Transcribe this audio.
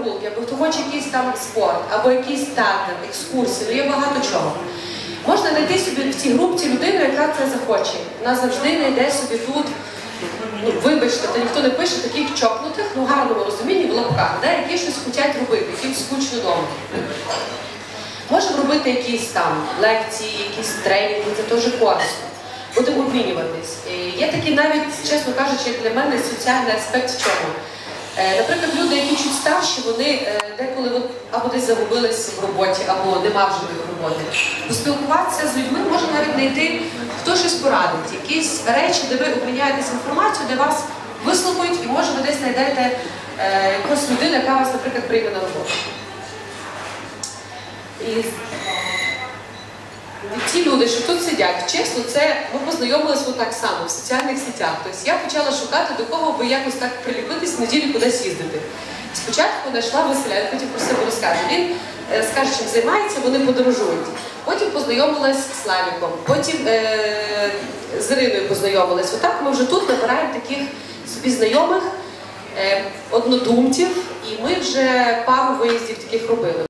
прогулки, або хто хоче якийсь там спорт, або якийсь театр, екскурсії, ну є багато чого. Можна знайти собі в цій групці людину, яка це захоче. Вона завжди знайде собі тут, ну вибачте, то ніхто не пише таких чокнутих, ну гарному розумінні в лапках, да, які щось хочуть робити, яким скучно вдома. Можемо робити якісь там лекції, якісь тренінги, це теж корисно. Будемо обмінюватись. Є такий навіть, чесно кажучи, для мене соціальний аспект в чому. Е, Наприклад, люди, які чуть старші, вони е, деколи або десь загубились в роботі, або нема вже в них роботи. Поспілкуватися з людьми можна навіть знайти, хто щось порадить, якісь речі, де ви обміняєтесь інформацією, де вас вислухають, і може ви десь знайдете е, якусь людину, яка вас, наприклад, прийме на роботу. І ті люди, що тут сидять, чесно, це ми познайомилися отак само в соціальних сетях. Тобто я почала шукати, до кого би якось так приліпитись неділю кудись їздити. Спочатку знайшла Василя, я потім про себе розкажу. Він е, скаже, чим займається, вони подорожують. Потім познайомилась з Славіком, потім е, з Іриною познайомилась. Отак ми вже тут набираємо таких собі знайомих, е, однодумців, і ми вже пару виїздів таких робили.